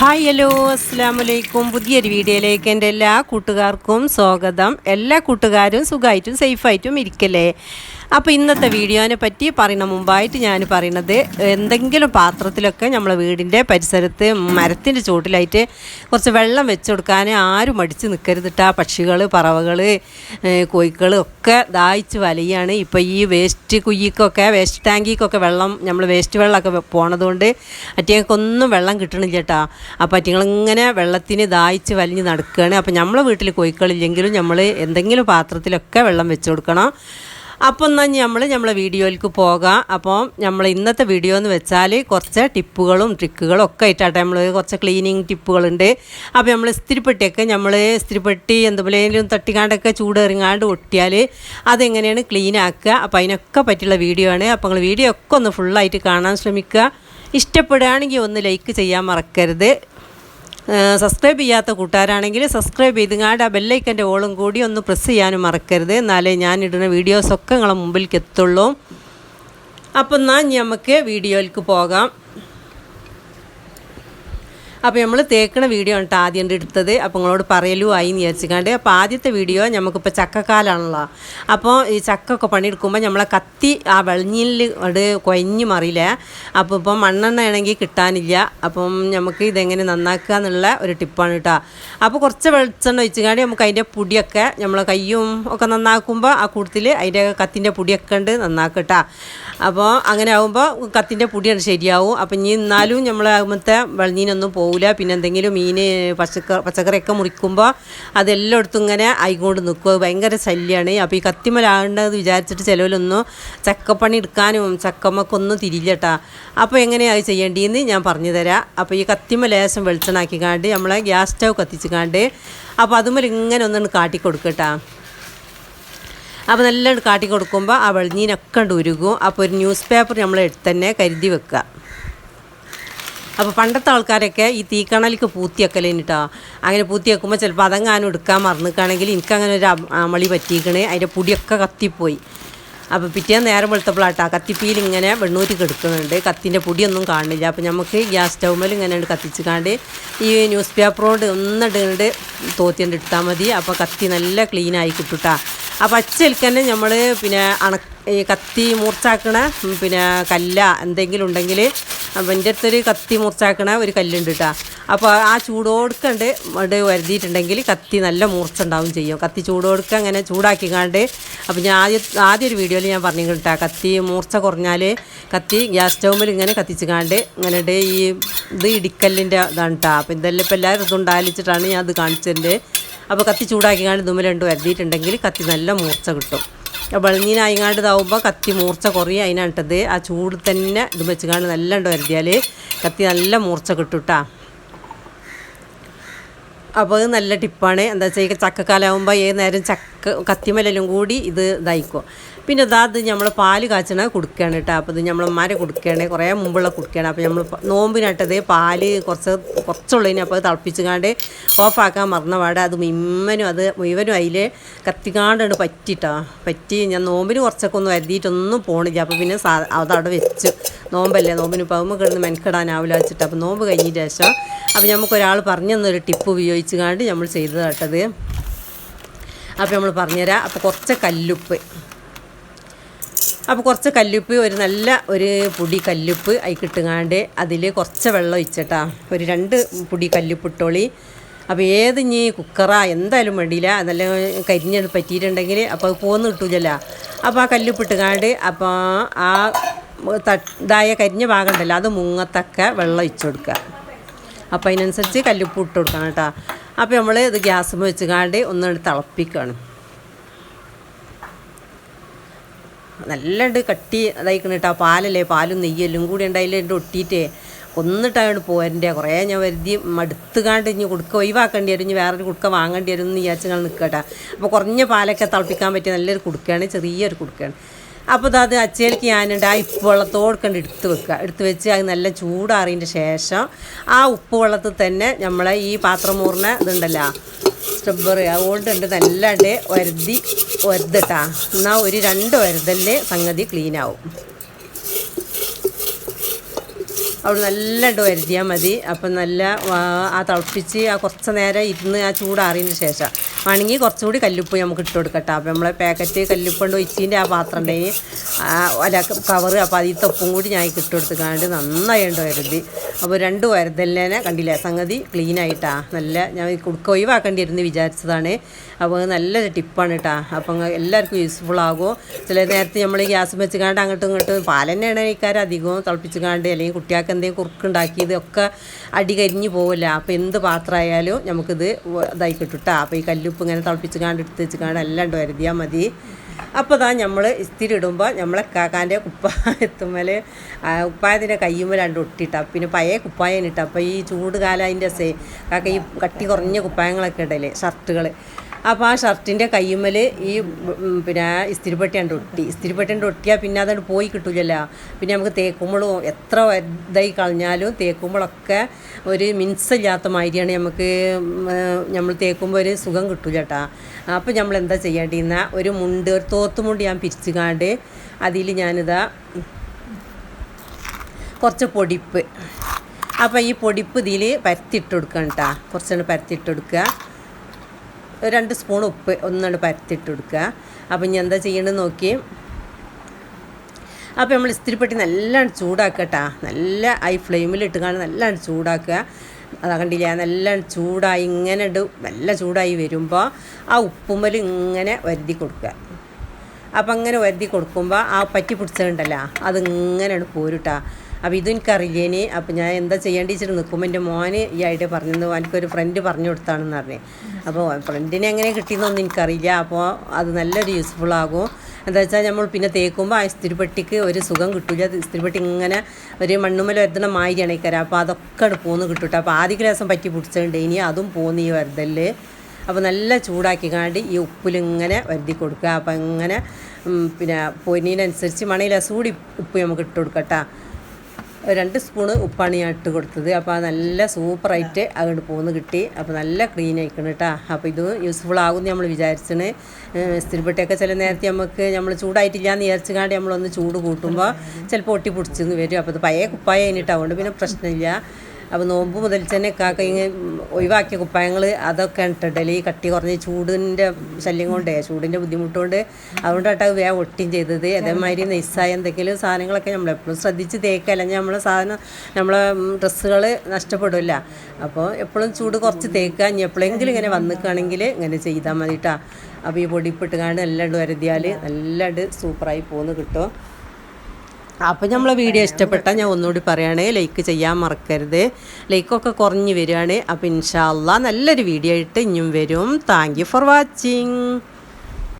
Hi hello അസ്സാം വലൈക്കും പുതിയൊരു വീഡിയോയിലേക്ക് എന്റെ എല്ലാ കൂട്ടുകാർക്കും സ്വാഗതം. എല്ലാ കൂട്ടുകാരും സുഖമായിട്ടും സേഫായിട്ടും ഇരിക്കല്ലേ? അപ്പോൾ ഇന്നത്തെ വീഡിയോനെ പറ്റി പറയുന്ന മുമ്പായിട്ട് ഞാൻ പറയുന്നത് എന്തെങ്കിലും പാത്രത്തിലൊക്കെ നമ്മളെ വീടിന്റെ പരിസരത്ത് മരത്തിന്റെ ചുവട്ടിലായിട്ട് കുറച്ച് വെള്ളം വെച്ച് കൊടുക്കാൻ ആരും മടിച്ച് നിൽക്കരുതിട്ടാ പക്ഷികൾ പറവകൾ കോഴികൾ ഒക്കെ ദാഹിച്ച് വലയാണ്. ഇപ്പോൾ ഈ വേസ്റ്റ് കുയ്യിക്കൊക്കെ വേസ്റ്റ് ടാങ്കിക്കൊക്കെ വെള്ളം നമ്മൾ വേസ്റ്റ് വെള്ളമൊക്കെ പോണതുകൊണ്ട് അറ്റങ്ങൾക്കൊന്നും വെള്ളം കിട്ടണില്ല ചേട്ടാ അപ്പോൾ അറ്റിങ്ങളിങ്ങനെ വെള്ളത്തിന് ദാഹിച്ച് വലിഞ്ഞ് നടക്കുകയാണ് അപ്പോൾ നമ്മളെ വീട്ടിൽ കോഴിക്കളില്ലെങ്കിലും നമ്മൾ എന്തെങ്കിലും പാത്രത്തിലൊക്കെ വെള്ളം വെച്ച് കൊടുക്കണം. അപ്പോൾ എന്നാൽ നമ്മൾ നമ്മളെ വീഡിയോയിലേക്ക് പോകാം. അപ്പോൾ നമ്മൾ ഇന്നത്തെ വീഡിയോ എന്ന് വെച്ചാൽ കുറച്ച് ടിപ്പുകളും ട്രിക്കുകളും ഒക്കെ ആയിട്ടാട്ടെ നമ്മൾ കുറച്ച് ക്ലീനിങ് ടിപ്പുകളുണ്ട്. അപ്പോൾ നമ്മൾ ഇസ്തിരിപ്പെട്ടിയൊക്കെ നമ്മൾ ഇസ്തിരിപ്പെട്ടി എന്തെങ്കിലും തട്ടിക്കാണ്ടൊക്കെ ചൂടെറിങ്ങാണ്ട് ഒട്ടിയാൽ അതെങ്ങനെയാണ് ക്ലീൻ ആക്കുക. അപ്പോൾ അതിനൊക്കെ പറ്റിയുള്ള വീഡിയോ ആണ്. അപ്പോൾ നിങ്ങൾ വീഡിയോ ഒക്കെ ഒന്ന് ഫുള്ളായിട്ട് കാണാൻ ശ്രമിക്കുക. ഇഷ്ടപ്പെടുകയാണെങ്കിൽ ഒന്ന് ലൈക്ക് ചെയ്യാൻ മറക്കരുത്. സബ്സ്ക്രൈബ് ചെയ്യാത്ത കൂട്ടുകാരാണെങ്കിൽ സബ്സ്ക്രൈബ് ചെയ്തുങ്ങാണ്ട് ആ ബെല്ലൈക്കന്റെ ഓളും കൂടി ഒന്ന് പ്രസ് ചെയ്യാനും മറക്കരുത്. എന്നാലേ ഞാൻ ഇടുന്ന വീഡിയോസൊക്കെ നിങ്ങളെ മുമ്പിലേക്ക് എത്തുള്ളൂ അപ്പം എന്നാൽ നമുക്ക് വീഡിയോയിലേക്ക് പോകാം. അപ്പോൾ നമ്മൾ തേക്കണ വീഡിയോ ആണ് ആദ്യം എടുത്തത്. അപ്പോൾ നിങ്ങളോട് പറയലൂ ആയി എന്ന് വിചാരിച്ചിക്കാണ്ട് അപ്പോൾ ആദ്യത്തെ വീഡിയോ നമുക്കിപ്പോൾ ചക്കക്കാലാണല്ലോ. അപ്പോൾ ഈ ചക്കൊക്കെ പണിയെടുക്കുമ്പോൾ നമ്മളെ കത്തി ആ വെളിഞ്ഞിൽ അത് കൊയഞ്ഞു മറിയില്ല? അപ്പോൾ ഇപ്പം മണ്ണെണ്ണ ആണെങ്കിൽ കിട്ടാനില്ല. അപ്പം നമുക്ക് ഇതെങ്ങനെ നന്നാക്കുക എന്നുള്ള ഒരു ടിപ്പാണ് കേട്ടോ അപ്പോൾ കുറച്ച് വെളിച്ചെണ്ണ ഒഴിച്ചുകാണ്ട് നമുക്ക് അതിന്റെ പൊടിയൊക്കെ നമ്മളെ കയ്യും ഒക്കെ നന്നാക്കുമ്പോൾ ആ കൂട്ടത്തിൽ അതിന്റെ കത്തിന്റെ പൊടിയൊക്കെ ഉണ്ട് നന്നാക്കട്ടാ അപ്പോൾ അങ്ങനെ ആകുമ്പോൾ കത്തിന്റെ പൊടിയാണ് ശരിയാവും. അപ്പം ഇനി എന്നാലും നമ്മളാകുമ്പോഴത്തെ വെളിഞ്ഞിനൊന്നും വെളിഞ്ഞീനൊന്നും പോകില്ല പിന്നെ എന്തെങ്കിലും മീൻ പച്ചക്ക പച്ചക്കറിയൊക്കെ മുറിക്കുമ്പോൾ അതെല്ലായിടത്തും ഇങ്ങനെ ആയിക്കൊണ്ട് നിൽക്കും ഭയങ്കര ശല്യമാണ് അപ്പോൾ ഈ കത്തിമലാകേണ്ടത് വിചാരിച്ചിട്ട് ചിലവിലൊന്നും ചക്കപ്പണി എടുക്കാനും ചക്കമ്മക്കൊന്നും തിരിയില്ലട്ടാ. അപ്പോൾ എങ്ങനെയാണ് ചെയ്യേണ്ടതെന്ന് ഞാൻ പറഞ്ഞു തരാം അപ്പോൾ ഈ കത്തിമ ലേശം വെളിച്ചെണ്ണാക്കിക്കാണ്ട് നമ്മളെ ഗ്യാസ് സ്റ്റവ് കത്തിച്ചിക്കാണ്ട് അപ്പോൾ അതുമല്ല ഇങ്ങനെ ഒന്നും കാട്ടി കൊടുക്കട്ടാ അപ്പോൾ നല്ല കാട്ടി കൊടുക്കുമ്പോൾ ആ വെളിഞ്ഞീനൊക്കെ ഉണ്ട് ഉരുകും. അപ്പോൾ ഒരു ന്യൂസ് പേപ്പർ നമ്മൾ കരുതി വെക്കുക. അപ്പോൾ പണ്ടത്തെ ആൾക്കാരൊക്കെ ഈ തീക്കണലിക്ക് പൂത്തിയൊക്കലേനിട്ടോ അങ്ങനെ പൂത്തി വെക്കുമ്പോൾ ചിലപ്പോൾ അതങ്ങാനും എടുക്കാൻ മറന്നിക്കുകയാണെങ്കിൽ എനിക്കങ്ങനെ ഒരു അമളി പറ്റിയിക്കണേ. അതിന്റെ പൊടിയൊക്കെ കത്തിപ്പോയി. അപ്പോൾ പിറ്റേന്ന് നേരം വെളുത്തപ്പോഴാട്ടോ കത്തിപ്പിയിൽ ഇങ്ങനെ വെണ്ണൂറ്റി കെടുക്കുന്നുണ്ട്. കത്തിന്റെ പൊടിയൊന്നും കാണുന്നില്ല അപ്പോൾ നമുക്ക് ഗ്യാസ് സ്റ്റൗമിൽ ഇങ്ങനെ കത്തിച്ച് കാണ്ട് ഈ ന്യൂസ് പേപ്പറോട് ഒന്നിടുന്നുണ്ട് തോത്തിന്റെ ഇട്ടാൽ മതി. അപ്പോൾ കത്തി നല്ല ക്ലീനായി കിട്ടുട്ടാ. ആ പച്ചയിൽക്ക് തന്നെ നമ്മൾ പിന്നെ അണ ഈ കത്തി മൂർച്ചാക്കണ പിന്നെ കല്ല എന്തെങ്കിലും ഉണ്ടെങ്കിൽ അപ്പം എന്റെ അടുത്തൊരു കത്തി മൂർച്ചാക്കണ ഒരു കല്ലുണ്ട് കേട്ടോ അപ്പോൾ ആ ചൂടോടുക്കണ്ട് അത് വരുതിയിട്ടുണ്ടെങ്കിൽ കത്തി നല്ല മൂർച്ച ഉണ്ടാവും ചെയ്യും. കത്തി ചൂടോടുക്ക അങ്ങനെ ചൂടാക്കി ചൂടാക്കിക്കാണ്ട് അപ്പോൾ ഞാൻ ആദ്യം ആദ്യം ഒരു വീഡിയോയിൽ ഞാൻ പറഞ്ഞു കേട്ടോ കത്തി മൂർച്ച കുറഞ്ഞാൽ കത്തി ഗ്യാസ് സ്റ്റൗമിൽ ഇങ്ങനെ കത്തിച്ച് കാണ്ട് ഇങ്ങനെ ഈ ഇത് ഇടിക്കല്ലിന്റെ ഇതാണ് കേട്ടോ അപ്പോൾ ഇതെല്ലാം ഇപ്പോൾ എല്ലാവരും ഇതുണ്ടാലിച്ചിട്ടാണ് ഞാൻ അത് കാണിച്ചതിന്റെ അപ്പോൾ കത്തി ചൂടാക്കി കാണ്ട് രണ്ടും വരുതിയിട്ടുണ്ടെങ്കിൽ കത്തി നല്ല മൂർച്ച കിട്ടും. വെളിഞ്ഞീനായിങ്ങാണ്ട് ഇതാവുമ്പോൾ കത്തി മൂർച്ച കുറയും. അതിനാട്ടത് ആ ചൂട് തന്നെ ഇത് വെച്ചുകാണ്ട് നല്ല ഉണ്ടോ വരുത്തിയാൽ കത്തി നല്ല മൂർച്ച കിട്ടും അപ്പോൾ അത് നല്ല ടിപ്പാണ്. എന്താ വെച്ചാൽ ചക്കക്കാലാവുമ്പോൾ ഏത് നേരം ചക്ക കത്തിമലെല്ലാം കൂടി ഇത് ഇതായിക്കും. പിന്നെ ഇതാ നമ്മൾ പാൽ കാച്ചണ കൊടുക്കുകയാണ് കേട്ടോ. അപ്പോൾ ഇത് നമ്മളമാരെ കൊടുക്കുകയാണ് കുറേ മുമ്പുള്ള കൊടുക്കുകയാണ് അപ്പോൾ നമ്മൾ നോമ്പിനട്ടത് പാൽ കുറച്ച് കുറച്ചുള്ളതിന് അപ്പോൾ അത് തിളപ്പിച്ചുകാണ്ട് ഓഫാക്കാൻ മറന്ന പാടെ അത് മിമ്മനും അത് മുഴുവനും അതിൽ കത്തിക്കാണ്ടാണ് പറ്റിട്ടോ. പറ്റി ഞാൻ നോമ്പിന് കുറച്ചൊക്കെ ഒന്ന് വരുതിയിട്ടൊന്നും പോണില്ല. അപ്പോൾ പിന്നെ സാ അതവിടെ വെച്ചു. നോമ്പല്ലേ? നോമ്പിന് പോകുമ്പോൾ കിടന്ന് മെനക്കെടാനാവില്ല വെച്ചിട്ട്. അപ്പോൾ നോമ്പ് കഴിഞ്ഞ ശേഷം അപ്പോൾ നമുക്ക് ഒരാൾ പറഞ്ഞു തന്നൊരു ടിപ്പ് ഉപയോഗിച്ചുകൊണ്ട് നമ്മൾ ചെയ്ത് കേട്ടത് അപ്പോൾ നമ്മൾ പറഞ്ഞുതരാം. അപ്പോൾ കുറച്ച് കല്ലുപ്പ്. അപ്പോൾ കുറച്ച് കല്ലുപ്പ് ഒരു നല്ല ഒരു പൊടി കല്ലുപ്പ് അതിൽ കിട്ടുകാണ്ട് അതിൽ കുറച്ച് വെള്ളം ഒഴിച്ചിട്ടാ. ഒരു രണ്ട് പൊടി കല്ലുപ്പ് ഇട്ടോളി. അപ്പോൾ ഏത് ഇനി കുക്കറാ എന്തായാലും വേണ്ടിയില്ല. നല്ല കരിഞ്ഞത് പറ്റിയിട്ടുണ്ടെങ്കിൽ അപ്പോൾ അത് പോന്ന് കിട്ടൂലല്ലോ. അപ്പോൾ ആ കല്ലുപ്പ് ഇട്ടുങ്ങാണ്ട് അപ്പോൾ ആ ഇതായ കരിഞ്ഞ ഭാഗം ഉണ്ടല്ലോ അത് മുങ്ങത്തക്ക വെള്ളം ഒഴിച്ചു കൊടുക്കുക അപ്പോൾ അതിനനുസരിച്ച് കല്ലുപ്പ് ഇട്ട് കൊടുക്കണം കേട്ടോ. അപ്പോൾ നമ്മൾ ഇത് ഗ്യാസ് വെച്ചുകാണ്ട് ഒന്ന് തിളപ്പിക്കുകയാണ് നല്ലണ്ട് കട്ടി അതായിക്കണ കേട്ടോ പാലല്ലേ പാലും നെയ്യല്ലും കൂടി ഉണ്ടായില്ല ഒട്ടിയിട്ടേ. ഒന്നിട്ടാണ് പോരന്റെ കുറേ ഞാൻ വരുതി മടുത്തുകാണ്ട് ഇനി കൊടുക്ക ഒഴിവാക്കേണ്ടി വരും. ഇനി വേറൊരു കുടുക്ക വാങ്ങേണ്ടി വരും എന്ന് വിചാരിച്ച് നിങ്ങൾ നിൽക്കട്ടെ അപ്പോൾ കുറഞ്ഞ പാലൊക്കെ തിളപ്പിക്കാൻ പറ്റിയ നല്ലൊരു കുടുക്കയാണ് ചെറിയൊരു കുടുക്കയാണ്. അപ്പോൾ അത് അച്ചയിലേക്ക് ഞാനുണ്ട്. ആ ഉപ്പ് വെള്ളത്തോട് കണ്ട് എടുത്ത് വെക്കുക. എടുത്ത് വെച്ച് അത് നല്ല ചൂടാറിയതിന്റെ ശേഷം ആ ഉപ്പ് വെള്ളത്തിൽ തന്നെ നമ്മളെ ഈ പാത്രം മൂറിന ഇതുണ്ടല്ലോ അതുകൊണ്ട് അതുകൊണ്ടുണ്ട് നല്ലാണ്ട് വരുതി വരുതട്ടാ എന്നാൽ ഒരു രണ്ട് വരുതല്ലേ സംഗതി ക്ലീനാവും അവിടെ നല്ല ഇട്ട് വരുത്തിയാൽ മതി. അപ്പം നല്ല ആ, തിളപ്പിച്ച് ആ കുറച്ച് നേരം ഇരുന്ന് ആ ചൂടാറിയതിന് ശേഷം വേണമെങ്കിൽ കുറച്ചുകൂടി കല്ലുപ്പ് നമുക്ക് ഇട്ട് കൊടുക്കട്ടെ അപ്പം നമ്മളെ പാക്കറ്റ് കല്ലുപ്പ് കൊണ്ട് ഒച്ചിന്റെ ആ പാത്രം ഉണ്ടെങ്കിൽ അല്ല കവറ് അപ്പോൾ അതിൽ തൊപ്പും കൂടി ഞാൻ ഇട്ട് കൊടുത്തുകൊണ്ട് നന്നായി ഉണ്ട് വരുതി അപ്പോൾ രണ്ട് വരുതലിനെ കണ്ടില്ല? സംഗതി ക്ലീൻ ആയിട്ടാ. നല്ല ഞാൻ കുടുക്ക ഒഴിവാക്കേണ്ടി ഇരുന്ന് വിചാരിച്ചതാണ്. അപ്പോൾ നല്ലൊരു ടിപ്പാണ് കേട്ടാ അപ്പം എല്ലാവർക്കും യൂസ്ഫുൾ ആകും. ചില നേരത്തെ നമ്മൾ ഗ്യാസ് വെച്ചുകാണ്ട് അങ്ങോട്ടും ഇങ്ങോട്ടും പാലന്നെയാണ് ഇക്കാരം അധികവും തിളപ്പിച്ചുകാണ്ട് അല്ലെങ്കിൽ കുട്ടികൾക്ക് എന്തെങ്കിലും കുറുക്കുണ്ടാക്കിയത് ഒക്കെ അടി കരിഞ്ഞ് പോവില്ല. അപ്പോൾ എന്ത് പാത്രമായാലും നമുക്കിത് ഇതായി കിട്ടും അപ്പോൾ ഈ കല്ലുപ്പ് ഇങ്ങനെ തിളപ്പിച്ച് കാണ്ട് എടുത്ത് വെച്ചുകാണ്ട് എല്ലാം ഉണ്ട് വരുതിയാൽ മതി. അപ്പോൾ താ നമ്മൾ ഇസ്തിരി ഇടുമ്പോൾ നമ്മളെ കാക്കാന്റെ കുപ്പായത്തുമ്മൽ കുപ്പായത്തിന്റെ കയ്യുമ്മൽ രണ്ട് ഒട്ടിട്ടാ. പിന്നെ പഴയ കുപ്പായം ഇട്ടാ അപ്പോൾ ഈ ചൂട് കാലം അതിന്റെ സേ കാക്ക ഈ കട്ടി കുറഞ്ഞ കുപ്പായങ്ങളൊക്കെ ഇടല്ലേ ഷർട്ടുകൾ അപ്പോൾ ആ ഷർട്ടിന്റെ കയ്യുമ്മൽ ഈ പിന്നെ ഇസ്തിരിപ്പെട്ടി കണ്ട് ഒട്ടി. ഇസ്തിരിപ്പെട്ടി കണ്ട് ഒട്ടിയാൽ പിന്നെ അതുകൊണ്ട് പോയി കിട്ടൂലല്ലോ. പിന്നെ നമുക്ക് തേക്കുമ്പോഴും എത്ര ഇതായി കളഞ്ഞാലും തേക്കുമ്പോഴൊക്കെ ഒരു മിൻസില്ലാത്ത മാതിരിയാണ് നമുക്ക് നമ്മൾ തേക്കുമ്പോൾ ഒരു സുഖം കിട്ടൂല കേട്ടാ അപ്പോൾ നമ്മൾ എന്താ ചെയ്യേണ്ടിന്ന ഒരു മുണ്ട് ഒരു തോത്തുമുണ്ട് ഞാൻ പിരിച്ചുകാണ്ട് അതിൽ ഞാനിതാ കുറച്ച് പൊടിപ്പ്. അപ്പോൾ ഈ പൊടിപ്പ് ഇതിൽ പരത്തിയിട്ട് കൊടുക്കണം കേട്ടോ കുറച്ചൊന്ന് പരത്തിയിട്ട് കൊടുക്കുക രണ്ട് സ്പൂൺ ഉപ്പ് ഒന്നുകൊണ്ട് പരത്തിട്ട് കൊടുക്കുക. അപ്പം ഇനി എന്താ ചെയ്യണമെന്ന് നോക്കി. അപ്പോൾ നമ്മൾ ഇസ്തിരിപ്പെട്ടി നല്ലോണം ചൂടാക്കട്ടാ നല്ല ഹൈ ഫ്ലെയിമിൽ കാണാൻ നല്ലോണം ചൂടാക്കുക. അതാ കണ്ടില്ല? നല്ല ചൂടായി ഇങ്ങനെ ഇട്ട് നല്ല ചൂടായി വരുമ്പോൾ ആ ഉപ്പുമ്മൽ ഇങ്ങനെ വരുതി കൊടുക്കുക. അപ്പം അങ്ങനെ വരുതി കൊടുക്കുമ്പോൾ ആ പറ്റി പിടിച്ചതുണ്ടല്ലോ അതിങ്ങനെ പോരുട്ടാ അപ്പോൾ ഇത് എനിക്കറിയേനി അപ്പോൾ ഞാൻ എന്താ ചെയ്യേണ്ടി വെച്ചിട്ട് നിൽക്കുമ്പോൾ എന്റെ മോന് ഈ ഐഡിയ പറഞ്ഞത് എനിക്കൊരു ഫ്രണ്ട് പറഞ്ഞു കൊടുത്താണെന്ന് പറഞ്ഞു. അപ്പോൾ ഫ്രണ്ടിനെ എങ്ങനെ കിട്ടിയെന്നൊന്നും എനിക്കറിയില്ല. അപ്പോൾ അത് നല്ലൊരു യൂസ്ഫുൾ ആകും. എന്താ വെച്ചാൽ നമ്മൾ പിന്നെ തേക്കുമ്പോൾ ആ ഇസ്തിരിപ്പെട്ടിക്ക് ഒരു സുഖം കിട്ടില്ല ഇസ്തിരിപ്പെട്ടി ഇങ്ങനെ ഒരു മണ്ണുമല വരുന്ന മാതിരിയാണ് ഈ കര. അപ്പോൾ അതൊക്കെ പോന്ന് കിട്ടും അപ്പോൾ ആദ്യ ഗ്ലാസം പറ്റി പിടിച്ചിട്ടുണ്ട് ഇനി അതും പോന്ന് ഈ വരുതൽ. അപ്പോൾ നല്ല ചൂടാക്കി കാണ്ടി ഈ ഉപ്പിലിങ്ങനെ വരുതി കൊടുക്കുക. അപ്പോൾ ഇങ്ങനെ പിന്നെ പൊന്നിനനുസരിച്ച് മണയിൽ സൂടി ഉപ്പ് നമുക്ക് ഇട്ട് കൊടുക്കട്ടാ രണ്ട് സ്പൂണ് ഉപ്പാണ് ഞാൻ ഇട്ട് കൊടുത്തത്. അപ്പോൾ നല്ല സൂപ്പറായിട്ട് അങ്ങോട്ട് പോന്ന് കിട്ടി. അപ്പോൾ നല്ല ക്ലീൻ ആയിക്കണം കേട്ടോ അപ്പോൾ ഇത് യൂസ്ഫുൾ ആകും നമ്മൾ വിചാരിച്ചാണ്. സ്ഥിരപ്പെട്ടൊക്കെ ചില നേരത്തെ നമുക്ക് നമ്മൾ ചൂടായിട്ടില്ല എന്ന് വിചാരിച്ചു കാണ്ട് നമ്മളൊന്ന് ചൂട് കൂട്ടുമ്പോൾ ചിലപ്പോൾ ഒട്ടി പിടിച്ചെന്ന് വരും. അപ്പോൾ അത് പഴയ കുപ്പായ കഴിഞ്ഞിട്ട് അതുകൊണ്ട് പിന്നെ പ്രശ്നമില്ല അപ്പോൾ നോമ്പ് മുതൽ തന്നെ കാക്ക ഇങ്ങനെ ഒഴിവാക്കിയ കുപ്പായങ്ങൾ അതൊക്കെ ഇട്ടിട്ടല്ലേ ഈ കട്ടി കുറഞ്ഞ ചൂടിന്റെ ശല്യം കൊണ്ടേ ചൂടിന്റെ ബുദ്ധിമുട്ടുകൊണ്ട് അതുകൊണ്ടാണ് അത് വേഗം ഒട്ടിയും ചെയ്തത്. അതേമാതിരി നൈസായ എന്തെങ്കിലും സാധനങ്ങളൊക്കെ നമ്മൾ എപ്പോഴും ശ്രദ്ധിച്ച് തേക്കുക. അല്ലെങ്കിൽ നമ്മളെ സാധനം നമ്മളെ ഡ്രസ്സുകൾ നഷ്ടപ്പെടില്ല. അപ്പോൾ എപ്പോഴും ചൂട് കുറച്ച് തേക്കുക. ഇനി എപ്പോഴെങ്കിലും ഇങ്ങനെ വന്നിക്കുകയാണെങ്കിൽ ഇങ്ങനെ ചെയ്താൽ മതി കേട്ടോ അപ്പോൾ ഈ പൊടിപ്പിട്ട് കാണും എല്ലാം ഇട്ട് വരുതിയാൽ നല്ലത് സൂപ്പറായി പോന്ന് കിട്ടും. അപ്പോൾ നമ്മളെ വീഡിയോ ഇഷ്ടപ്പെട്ടാൽ ഞാൻ ഒന്നുകൂടി പറയുകയാണെങ്കിൽ ലൈക്ക് ചെയ്യാൻ മറക്കരുത്. ലൈക്കൊക്കെ കുറഞ്ഞു വരികയാണ്. അപ്പോൾ ഇൻഷാല്ല നല്ലൊരു വീഡിയോ ആയിട്ട് ഇനിയും വരും. Thank for watching